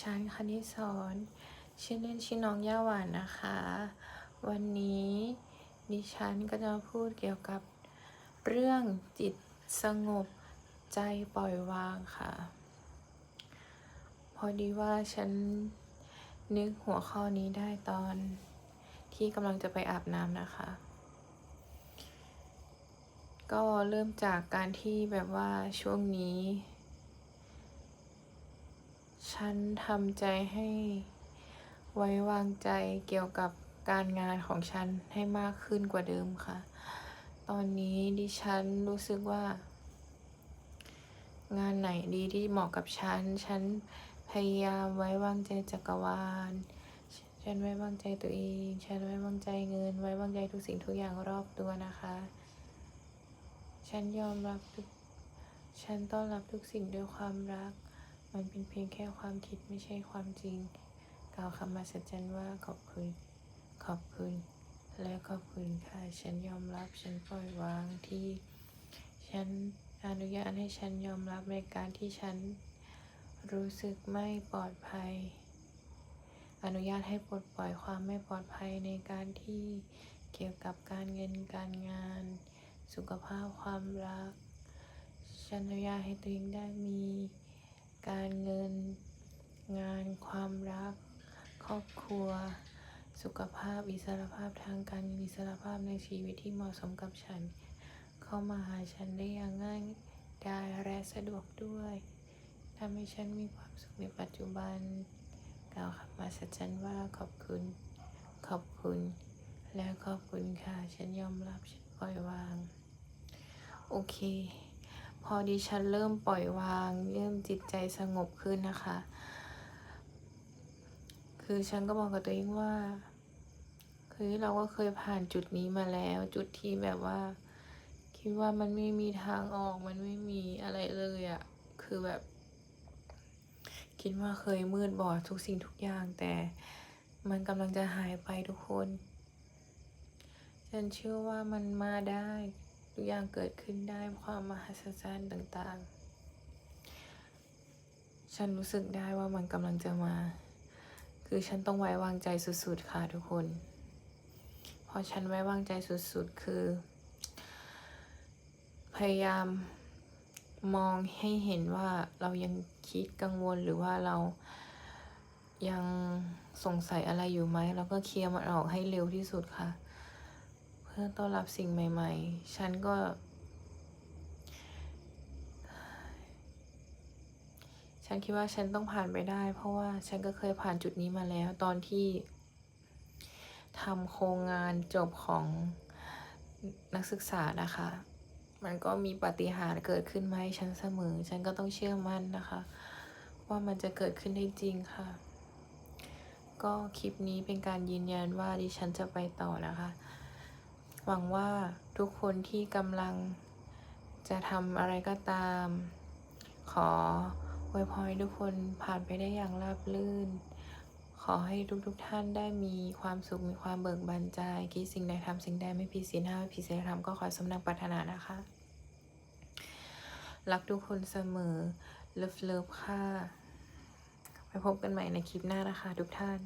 ฉันคณิสอนชื่อเล่นชื่อน้องย่าหวานนะคะ วันนี้ดิฉันก็จะพูดเกี่ยวกับเรื่องจิตสงบใจปล่อยวางค่ะ พอดีว่าฉันนึกหัวข้อนี้ได้ตอนที่กำลังจะไปอาบน้ำนะคะ ก็เริ่มจากการที่แบบว่าช่วงนี้ ฉันทำใจให้ไว้วางใจเกี่ยวกับการงานของฉันให้มากขึ้นกว่าเดิมค่ะ ตอนนี้ดิฉันรู้สึกว่า งานไหนดีที่เหมาะกับฉัน ฉันพยายามไว้วางใจจักรวาล ฉันไว้วางใจตัวเอง ฉันไว้วางใจเงิน ไว้วางใจทุกสิ่งทุกอย่างรอบตัวนะคะ ฉันยอมรับทุกฉันต้อนรับทุกสิ่งด้วยความรัก มันเป็นเพียงแค่ความคิดไม่ใช่ความจริง กล่าวคำมาสัจจันว่าขอบคุณ ขอบคุณ และขอบคุณค่ะ ฉันยอมรับ ฉันปล่อยวางที่ ฉันอนุญาตให้ฉันยอมรับในการที่ฉันรู้สึกไม่ปลอดภัย อนุญาตให้ปลดปล่อยความไม่ปลอดภัยในการที่เกี่ยวกับการเงินการงาน สุขภาพความรัก ฉันอนุญาตให้ตัวเองได้มี การเงิน งานความรัก ครอบครัว สุขภาพอิสรภาพทางการเงินอิสรภาพในชีวิตที่เหมาะสมกับฉัน เข้ามาหาฉันได้อย่างง่ายดายและสะดวกด้วยทำให้ฉันมีความสุขในปัจจุบันกล่าวคำมาสัจจันว่าขอบคุณ ขอบคุณ และขอบคุณค่ะ ฉันยอมรับฉันปล่อยวาง โอเค พอดีฉันเริ่มปล่อยวาง เริ่มจิตใจสงบขึ้นนะคะ คือฉันก็บอกกับตัวเองว่าคือเราก็เคยผ่านจุดนี้มาแล้ว จุดที่แบบว่า คิดว่ามันไม่มีทางออก มันไม่มีอะไรเลยอะคือแบบ คิดว่าเคยมืดบอดทุกสิ่งทุกอย่าง แต่มันกำลังจะหายไปทุกคน ฉันเชื่อว่ามันมาได้ ทุกอย่างเกิดขึ้นได้ความมหัศจรรย์ต่างๆ ฉันรู้สึกได้ว่ามันกำลังจะมา คือฉันต้องไว้วางใจสุดๆค่ะทุกคนพอฉันไว้วางใจสุดๆคือ พยายามมองให้เห็นว่าเรายังคิดกังวลหรือว่าเรายังสงสัยอะไรอยู่ไหมเราก็เคลียร์มันออกให้เร็วที่สุดค่ะ พื่อต้อนรับสิ่งใหม่ ๆ ฉันก็ ฉันคิดว่าฉันต้องผ่านไปได้ เพราะว่าฉันก็เคยผ่านจุดนี้มาแล้ว ตอนที่ทำโครงงานจบของนักศึกษานะคะ มันก็มีปาฏิหาริย์เกิดขึ้นมาให้ฉันเสมอ ฉันก็ต้องเชื่อมั่นนะคะ ว่ามันจะเกิดขึ้นได้จริงค่ะ ก็คลิปนี้เป็นการยืนยันว่าดิฉันจะไปต่อนะคะ หวังว่าทุกคนที่กำลังจะทำอะไรก็ตาม ขออวยพรทุกคนผ่านไปได้อย่างราบรื่น ขอให้ทุกๆทท่านได้มีความสุขมีความเบิกบานใจคิดสิ่งใดทำสิ่งใดไม่ผิดศีลห้าไม่ผิดศีลธรรมก็ขอสมดังปรารถนานะคะ รักทุกคนเสมอเลิฟเลิฟค่ะ ไปพบกันใหม่ในคลิปหน้านะคะทุกท่าน